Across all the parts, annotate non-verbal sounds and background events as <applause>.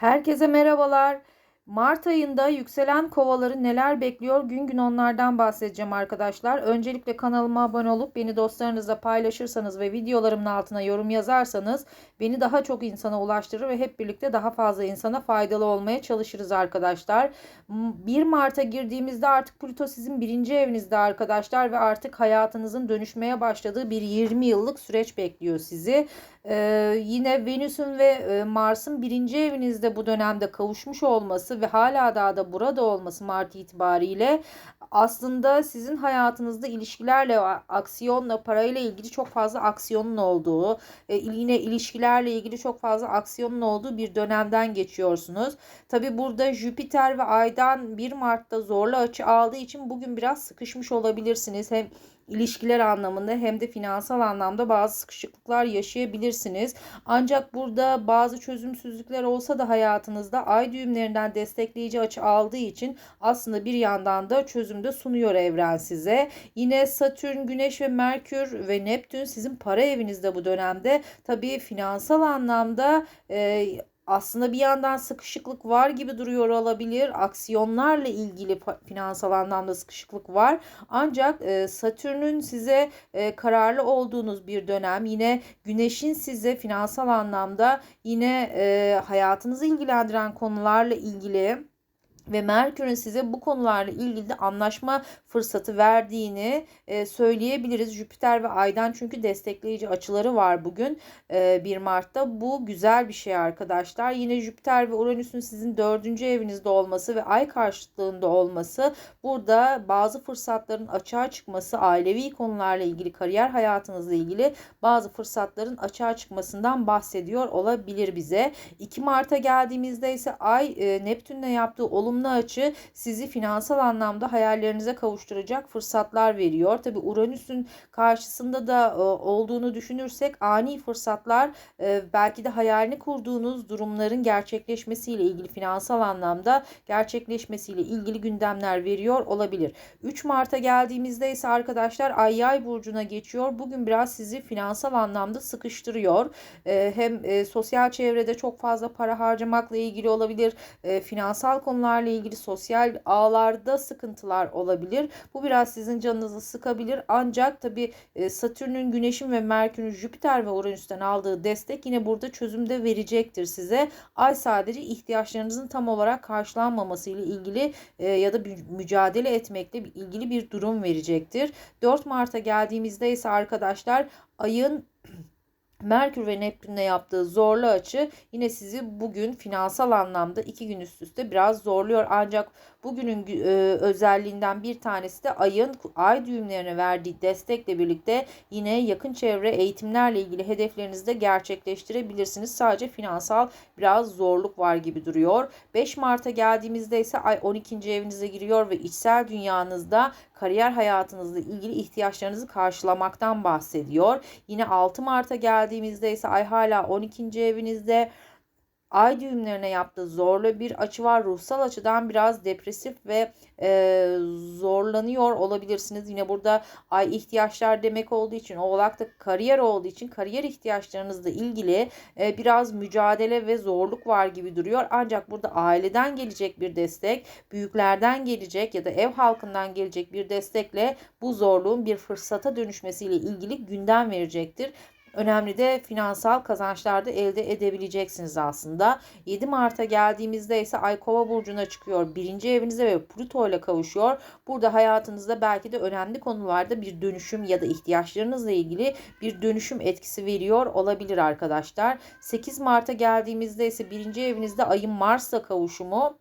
Herkese merhabalar. Mart ayında yükselen kovaları neler bekliyor? Gün gün onlardan bahsedeceğim arkadaşlar. Öncelikle kanalıma abone olup beni dostlarınızla paylaşırsanız ve videolarımın altına yorum yazarsanız beni daha çok insana ulaştırır ve hep birlikte daha fazla insana faydalı olmaya çalışırız arkadaşlar. 1 Mart'a girdiğimizde artık Plüto sizin birinci evinizde arkadaşlar ve artık hayatınızın dönüşmeye başladığı bir 20 yıllık süreç bekliyor sizi. Ee, yine Venüs'ün ve e, Mars'ın birinci evinizde bu dönemde kavuşmuş olması ve hala daha da burada olması Mart itibariyle aslında sizin hayatınızda ilişkilerle, aksiyonla, parayla ilgili çok fazla aksiyonun olduğu, e, yine ilişkilerle ilgili çok fazla aksiyonun olduğu bir dönemden geçiyorsunuz. Tabi burada Jüpiter ve Ay'dan 1 Mart'ta zorlu açı aldığı için bugün biraz sıkışmış olabilirsiniz. Hem ilişkiler anlamında hem de finansal anlamda bazı sıkışıklıklar yaşayabilirsiniz. Ancak burada bazı çözümsüzlükler olsa da hayatınızda ay düğümlerinden destekleyici açı aldığı için aslında bir yandan da çözümde sunuyor evren size. Yine Satürn, Güneş ve Merkür ve Neptün sizin para evinizde bu dönemde. Tabii finansal anlamda e, aslında bir yandan sıkışıklık var gibi duruyor olabilir. Aksiyonlarla ilgili finansal anlamda sıkışıklık var. Ancak e, Satürn'ün size e, kararlı olduğunuz bir dönem. Yine Güneş'in size finansal anlamda yine e, hayatınızı ilgilendiren konularla ilgili ve Merkür'ün size bu konularla ilgili de anlaşma fırsatı verdiğini e, söyleyebiliriz. Jüpiter ve Ay'dan çünkü destekleyici açıları var bugün e, 1 Mart'ta. Bu güzel bir şey arkadaşlar. Yine Jüpiter ve Uranüs'ün sizin dördüncü evinizde olması ve Ay karşıtlığında olması burada bazı fırsatların açığa çıkması, ailevi konularla ilgili, kariyer hayatınızla ilgili bazı fırsatların açığa çıkmasından bahsediyor olabilir bize. 2 Mart'a geldiğimizde ise Ay e, Neptün'le yaptığı olumlu olumlu açı sizi finansal anlamda hayallerinize kavuşturacak fırsatlar veriyor. Tabi Uranüs'ün karşısında da e, olduğunu düşünürsek ani fırsatlar e, belki de hayalini kurduğunuz durumların gerçekleşmesiyle ilgili finansal anlamda gerçekleşmesiyle ilgili gündemler veriyor olabilir. 3 Mart'a geldiğimizde ise arkadaşlar Ay Yay burcuna geçiyor. Bugün biraz sizi finansal anlamda sıkıştırıyor. E, hem sosyal çevrede çok fazla para harcamakla ilgili olabilir. Finansal konularla ilgili sosyal ağlarda sıkıntılar olabilir. Bu biraz sizin canınızı sıkabilir. Ancak tabi e, Satürn'ün, Güneş'in ve Merkür'ün Jüpiter ve Uranüs'ten aldığı destek yine burada çözümde verecektir size. Ay sadece ihtiyaçlarınızın tam olarak karşılanmaması ile ilgili e, ya da mücadele etmekle ilgili bir durum verecektir. 4 Mart'a geldiğimizde ise arkadaşlar ayın Merkür ve Neptün'le yaptığı zorlu açı yine sizi bugün finansal anlamda iki gün üst üste biraz zorluyor. Ancak bugünün e, özelliğinden bir tanesi de ayın ay düğümlerine verdiği destekle birlikte yine yakın çevre eğitimlerle ilgili hedeflerinizi de gerçekleştirebilirsiniz. Sadece finansal biraz zorluk var gibi duruyor. 5 Mart'a geldiğimizde ise ay 12. evinize giriyor ve içsel dünyanızda kariyer hayatınızla ilgili ihtiyaçlarınızı karşılamaktan bahsediyor. Yine 6 Mart'a geldiğimizde ise ay hala 12. evinizde ay düğümlerine yaptığı zorlu bir açı var. Ruhsal açıdan biraz depresif ve e, zorlanıyor olabilirsiniz. Yine burada ay ihtiyaçlar demek olduğu için oğlakta kariyer olduğu için kariyer ihtiyaçlarınızla ilgili e, biraz mücadele ve zorluk var gibi duruyor. Ancak burada aileden gelecek bir destek, büyüklerden gelecek ya da ev halkından gelecek bir destekle bu zorluğun bir fırsata dönüşmesiyle ilgili gündem verecektir önemli de finansal kazançlar da elde edebileceksiniz aslında. 7 Mart'a geldiğimizde ise Ay Kova burcuna çıkıyor. Birinci evinize ve Plüto ile kavuşuyor. Burada hayatınızda belki de önemli konularda bir dönüşüm ya da ihtiyaçlarınızla ilgili bir dönüşüm etkisi veriyor olabilir arkadaşlar. 8 Mart'a geldiğimizde ise birinci evinizde Ayın Mars'la kavuşumu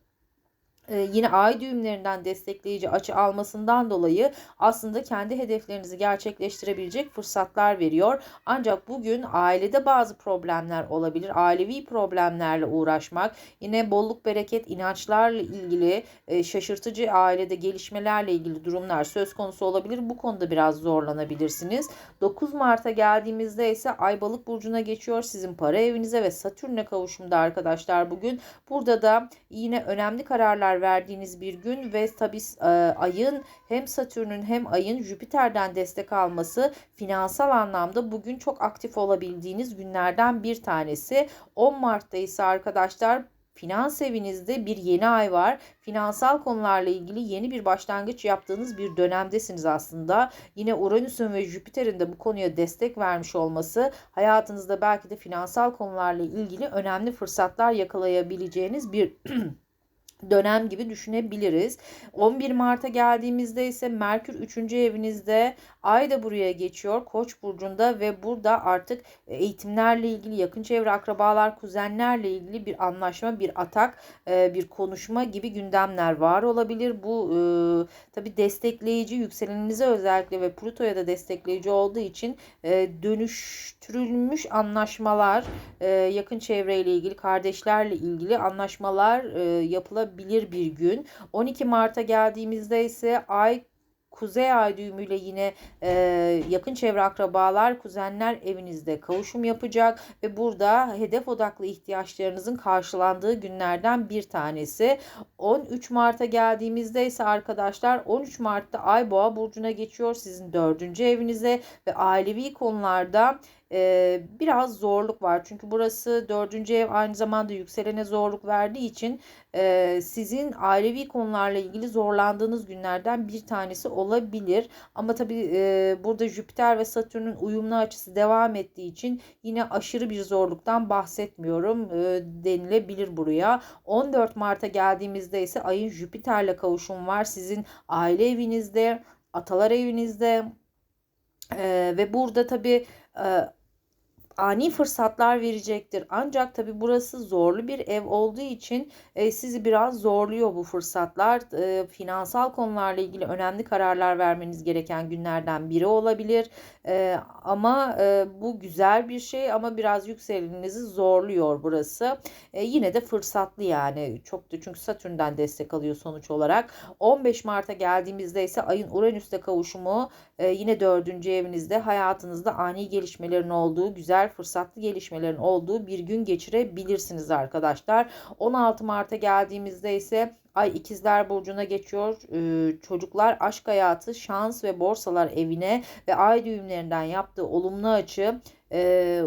yine ay düğümlerinden destekleyici açı almasından dolayı aslında kendi hedeflerinizi gerçekleştirebilecek fırsatlar veriyor. Ancak bugün ailede bazı problemler olabilir. Ailevi problemlerle uğraşmak, yine bolluk bereket inançlarla ilgili e, şaşırtıcı ailede gelişmelerle ilgili durumlar söz konusu olabilir. Bu konuda biraz zorlanabilirsiniz. 9 Mart'a geldiğimizde ise Ay Balık burcuna geçiyor. Sizin para evinize ve Satürn'e kavuşumda arkadaşlar bugün. Burada da yine önemli kararlar verdiğiniz bir gün ve tabi e, ayın hem Satürn'ün hem ayın Jüpiter'den destek alması finansal anlamda bugün çok aktif olabildiğiniz günlerden bir tanesi. 10 Mart'ta ise arkadaşlar finans evinizde bir yeni ay var. Finansal konularla ilgili yeni bir başlangıç yaptığınız bir dönemdesiniz aslında. Yine Uranüs'ün ve Jüpiter'in de bu konuya destek vermiş olması hayatınızda belki de finansal konularla ilgili önemli fırsatlar yakalayabileceğiniz bir <clears throat> dönem gibi düşünebiliriz. 11 Mart'a geldiğimizde ise Merkür 3. evinizde, Ay da buraya geçiyor Koç burcunda ve burada artık eğitimlerle ilgili yakın çevre akrabalar, kuzenlerle ilgili bir anlaşma, bir atak, e, bir konuşma gibi gündemler var olabilir. Bu e, tabi destekleyici yükseleninize özellikle ve Plüto'ya da destekleyici olduğu için e, dönüştürülmüş anlaşmalar, yakın çevreyle ilgili, kardeşlerle ilgili anlaşmalar yapılabilir olabilir bir gün. 12 Mart'a geldiğimizde ise ay Kuzey ay düğümüyle yine e, yakın çevre akrabalar, kuzenler evinizde kavuşum yapacak ve burada hedef odaklı ihtiyaçlarınızın karşılandığı günlerden bir tanesi. 13 Mart'a geldiğimizde ise arkadaşlar 13 Mart'ta Ay Boğa burcuna geçiyor sizin dördüncü evinize ve ailevi konularda e, biraz zorluk var. Çünkü burası dördüncü ev aynı zamanda yükselene zorluk verdiği için e, sizin ailevi konularla ilgili zorlandığınız günlerden bir tanesi olabilir. Ama tabii e, burada Jüpiter ve Satürn'ün uyumlu açısı devam ettiği için yine aşırı bir zorluktan bahsetmiyorum e, denilebilir buraya. 14 Mart'a geldiğimizde ise ayın Jüpiter'le kavuşum var. Sizin aile evinizde, atalar evinizde e, ve burada tabii ani fırsatlar verecektir. Ancak tabi burası zorlu bir ev olduğu için e, sizi biraz zorluyor bu fırsatlar. E, finansal konularla ilgili önemli kararlar vermeniz gereken günlerden biri olabilir. E, ama e, bu güzel bir şey ama biraz yükseleninizi zorluyor burası. E, yine de fırsatlı yani. Çok da çünkü Satürn'den destek alıyor sonuç olarak. 15 Mart'a geldiğimizde ise ayın Uranüs'te kavuşumu e, yine dördüncü evinizde hayatınızda ani gelişmelerin olduğu güzel fırsatlı gelişmelerin olduğu bir gün geçirebilirsiniz arkadaşlar. 16 Mart'a geldiğimizde ise Ay ikizler burcuna geçiyor. Ee, çocuklar aşk hayatı, şans ve borsalar evine ve ay düğümlerinden yaptığı olumlu açı e,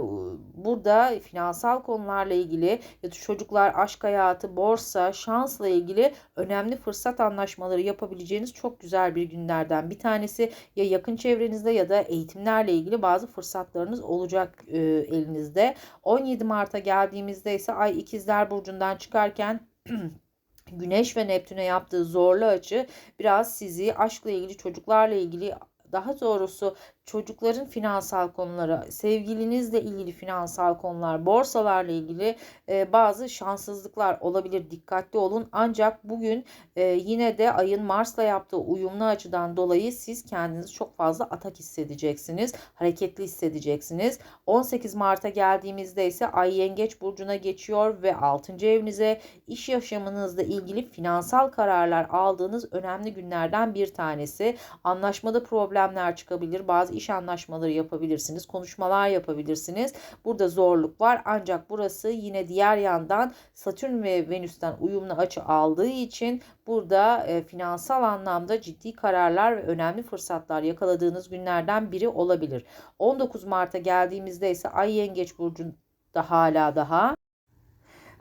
burada finansal konularla ilgili ya da çocuklar aşk hayatı, borsa, şansla ilgili önemli fırsat anlaşmaları yapabileceğiniz çok güzel bir günlerden bir tanesi. Ya yakın çevrenizde ya da eğitimlerle ilgili bazı fırsatlarınız olacak e, elinizde. 17 Mart'a geldiğimizde ise ay ikizler burcundan çıkarken <clears throat> Güneş ve Neptün'e yaptığı zorlu açı biraz sizi aşkla ilgili, çocuklarla ilgili daha doğrusu çocukların finansal konuları, sevgilinizle ilgili finansal konular, borsalarla ilgili e, bazı şanssızlıklar olabilir. Dikkatli olun. Ancak bugün e, yine de ayın Mars'la yaptığı uyumlu açıdan dolayı siz kendinizi çok fazla atak hissedeceksiniz. Hareketli hissedeceksiniz. 18 Mart'a geldiğimizde ise Ay Yengeç burcuna geçiyor ve 6. evinize iş yaşamınızla ilgili finansal kararlar aldığınız önemli günlerden bir tanesi. Anlaşmada problemler çıkabilir. Bazı iş anlaşmaları yapabilirsiniz, konuşmalar yapabilirsiniz. Burada zorluk var ancak burası yine diğer yandan Satürn ve Venüs'ten uyumlu açı aldığı için burada e, finansal anlamda ciddi kararlar ve önemli fırsatlar yakaladığınız günlerden biri olabilir. 19 Mart'a geldiğimizde ise Ay Yengeç burcunda hala daha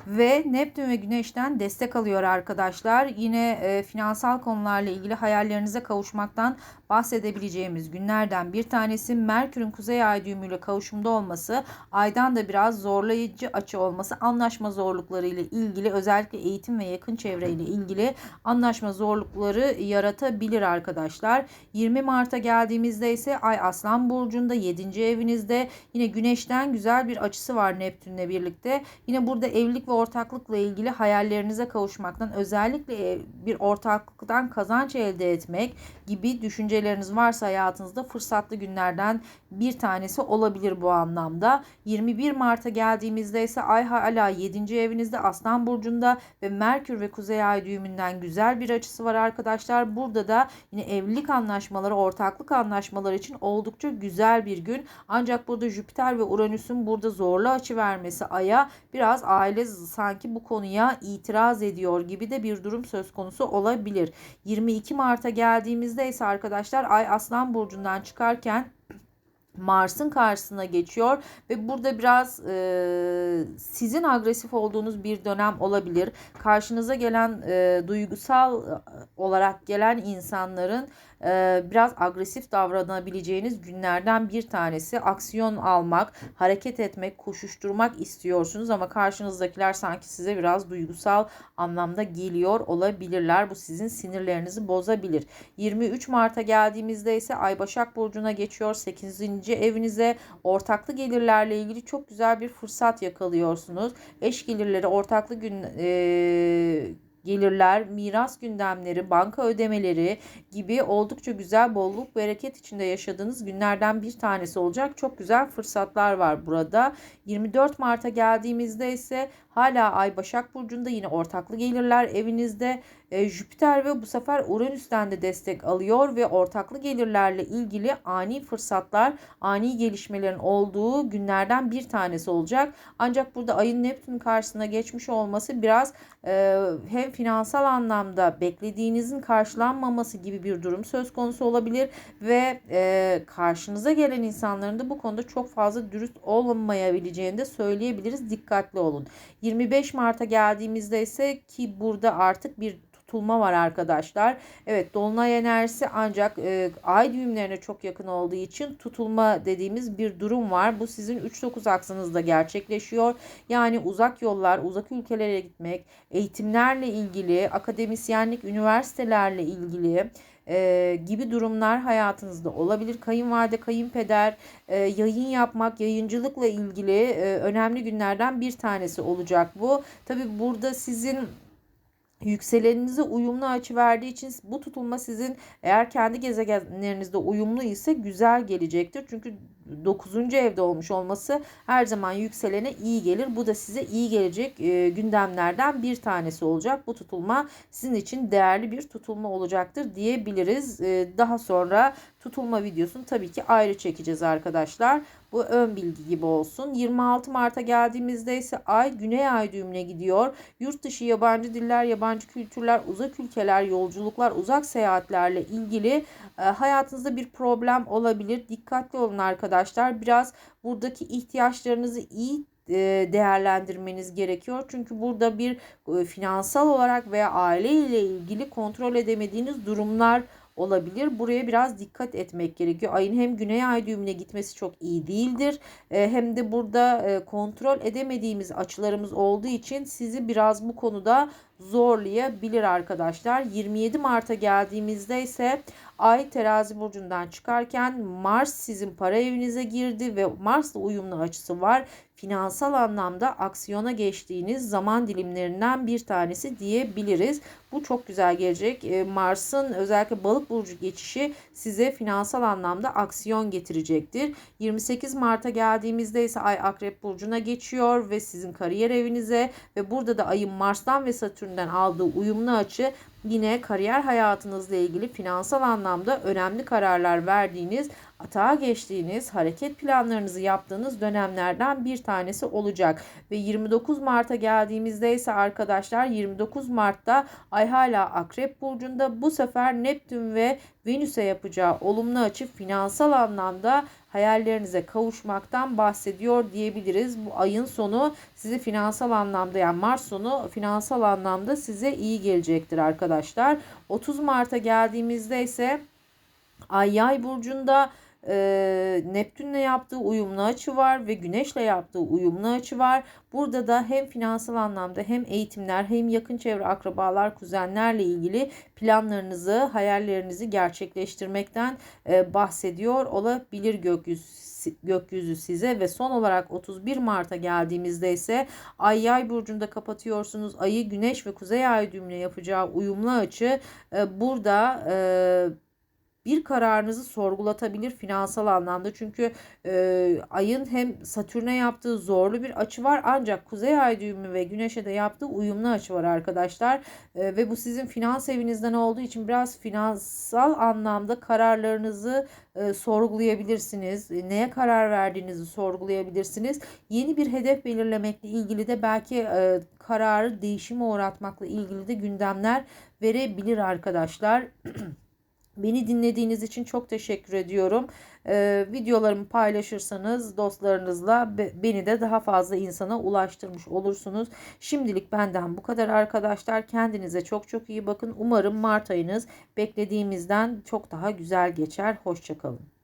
ve Neptün ve Güneş'ten destek alıyor arkadaşlar. Yine e, finansal konularla ilgili hayallerinize kavuşmaktan bahsedebileceğimiz günlerden bir tanesi Merkür'ün kuzey ay düğümüyle kavuşumda olması, aydan da biraz zorlayıcı açı olması, anlaşma zorlukları ile ilgili özellikle eğitim ve yakın çevre ile ilgili anlaşma zorlukları yaratabilir arkadaşlar. 20 Mart'a geldiğimizde ise Ay Aslan burcunda 7. evinizde yine Güneş'ten güzel bir açısı var Neptün'le birlikte. Yine burada evlilik ve ortaklıkla ilgili hayallerinize kavuşmaktan özellikle bir ortaklıktan kazanç elde etmek gibi düşünceleriniz varsa hayatınızda fırsatlı günlerden bir tanesi olabilir bu anlamda. 21 Mart'a geldiğimizde ise Ay hala 7. evinizde Aslan Burcu'nda ve Merkür ve Kuzey Ay düğümünden güzel bir açısı var arkadaşlar. Burada da yine evlilik anlaşmaları, ortaklık anlaşmaları için oldukça güzel bir gün. Ancak burada Jüpiter ve Uranüs'ün burada zorlu açı vermesi Ay'a biraz aile sanki bu konuya itiraz ediyor gibi de bir durum söz konusu olabilir. 22 Mart'a geldiğimizde ise arkadaşlar Ay Aslan Burcu'ndan çıkarken Mars'ın karşısına geçiyor ve burada biraz e, sizin agresif olduğunuz bir dönem olabilir. Karşınıza gelen e, duygusal olarak gelen insanların e, biraz agresif davranabileceğiniz günlerden bir tanesi. Aksiyon almak, hareket etmek, koşuşturmak istiyorsunuz ama karşınızdakiler sanki size biraz duygusal anlamda geliyor olabilirler. Bu sizin sinirlerinizi bozabilir. 23 Mart'a geldiğimizde ise Ay Başak Burcu'na geçiyor. 8. evinize ortaklı gelirlerle ilgili çok güzel bir fırsat yakalıyorsunuz. Eş gelirleri, ortaklı gün e, gelirler, miras gündemleri, banka ödemeleri gibi oldukça güzel bolluk bereket içinde yaşadığınız günlerden bir tanesi olacak. Çok güzel fırsatlar var burada. 24 Mart'a geldiğimizde ise hala Ay Başak Burcu'nda yine ortaklı gelirler evinizde. E, Jüpiter ve bu sefer Uranüs'ten de destek alıyor ve ortaklı gelirlerle ilgili ani fırsatlar, ani gelişmelerin olduğu günlerden bir tanesi olacak. Ancak burada Ay'ın Neptün karşısına geçmiş olması biraz e, hem finansal anlamda beklediğinizin karşılanmaması gibi bir durum söz konusu olabilir ve e, karşınıza gelen insanların da bu konuda çok fazla dürüst olmayabileceğini de söyleyebiliriz. Dikkatli olun. 25 Mart'a geldiğimizde ise ki burada artık bir tutulma var arkadaşlar. Evet dolunay enerjisi ancak e, ay düğümlerine çok yakın olduğu için tutulma dediğimiz bir durum var. Bu sizin 3-9 aksınızda gerçekleşiyor. Yani uzak yollar, uzak ülkelere gitmek, eğitimlerle ilgili, akademisyenlik, üniversitelerle ilgili e, gibi durumlar hayatınızda olabilir. Kayınvalide, kayınpeder, e, yayın yapmak, yayıncılıkla ilgili e, önemli günlerden bir tanesi olacak bu. Tabi burada sizin yükseleninize uyumlu açı verdiği için bu tutulma sizin eğer kendi gezegenlerinizde uyumlu ise güzel gelecektir. Çünkü 9. evde olmuş olması her zaman yükselene iyi gelir. Bu da size iyi gelecek e, gündemlerden bir tanesi olacak. Bu tutulma sizin için değerli bir tutulma olacaktır diyebiliriz. E, daha sonra tutulma videosunu tabii ki ayrı çekeceğiz arkadaşlar. Bu ön bilgi gibi olsun. 26 Mart'a geldiğimizde ise ay güney ay düğümüne gidiyor. Yurt dışı yabancı diller, yabancı kültürler, uzak ülkeler, yolculuklar, uzak seyahatlerle ilgili e, hayatınızda bir problem olabilir. Dikkatli olun arkadaşlar. Biraz buradaki ihtiyaçlarınızı iyi e, değerlendirmeniz gerekiyor. Çünkü burada bir e, finansal olarak veya aile ile ilgili kontrol edemediğiniz durumlar olabilir. Buraya biraz dikkat etmek gerekiyor. Ayın hem güney ay düğümüne gitmesi çok iyi değildir. E, hem de burada e, kontrol edemediğimiz açılarımız olduğu için sizi biraz bu konuda zorlayabilir arkadaşlar. 27 Mart'a geldiğimizde ise Ay terazi burcundan çıkarken Mars sizin para evinize girdi ve Mars'la uyumlu açısı var. Finansal anlamda aksiyona geçtiğiniz zaman dilimlerinden bir tanesi diyebiliriz. Bu çok güzel gelecek. Ee, Mars'ın özellikle balık burcu geçişi size finansal anlamda aksiyon getirecektir. 28 Mart'a geldiğimizde ise Ay Akrep burcuna geçiyor ve sizin kariyer evinize ve burada da Ay'ın Mars'tan ve Satürn'den aldığı uyumlu açı yine kariyer hayatınızla ilgili finansal anlamda önemli kararlar verdiğiniz, atağa geçtiğiniz, hareket planlarınızı yaptığınız dönemlerden bir tanesi olacak. Ve 29 Mart'a geldiğimizde ise arkadaşlar 29 Mart'ta Ay hala Akrep Burcu'nda bu sefer Neptün ve Venüs'e yapacağı olumlu açı finansal anlamda hayallerinize kavuşmaktan bahsediyor diyebiliriz. Bu ayın sonu sizi finansal anlamda yani Mart sonu finansal anlamda size iyi gelecektir arkadaşlar. 30 Mart'a geldiğimizde ise Ay Yay burcunda e, Neptünle yaptığı uyumlu açı var ve Güneşle yaptığı uyumlu açı var. Burada da hem finansal anlamda hem eğitimler hem yakın çevre akrabalar, kuzenlerle ilgili planlarınızı, hayallerinizi gerçekleştirmekten e, bahsediyor olabilir gökyüzü gökyüzü size ve son olarak 31 Mart'a geldiğimizde ise Ay Yay burcunda kapatıyorsunuz. Ayı Güneş ve Kuzey Ay düğümüne yapacağı uyumlu açı e, burada e, bir kararınızı sorgulatabilir finansal anlamda. Çünkü e, ayın hem Satürn'e yaptığı zorlu bir açı var ancak Kuzey Ay düğümü ve Güneş'e de yaptığı uyumlu açı var arkadaşlar. E, ve bu sizin finans evinizden olduğu için biraz finansal anlamda kararlarınızı e, sorgulayabilirsiniz. E, neye karar verdiğinizi sorgulayabilirsiniz. Yeni bir hedef belirlemekle ilgili de belki e, kararı değişime uğratmakla ilgili de gündemler verebilir arkadaşlar. <clears throat> Beni dinlediğiniz için çok teşekkür ediyorum. Ee, videolarımı paylaşırsanız dostlarınızla be- beni de daha fazla insana ulaştırmış olursunuz. Şimdilik benden bu kadar arkadaşlar. Kendinize çok çok iyi bakın. Umarım Mart ayınız beklediğimizden çok daha güzel geçer. Hoşçakalın.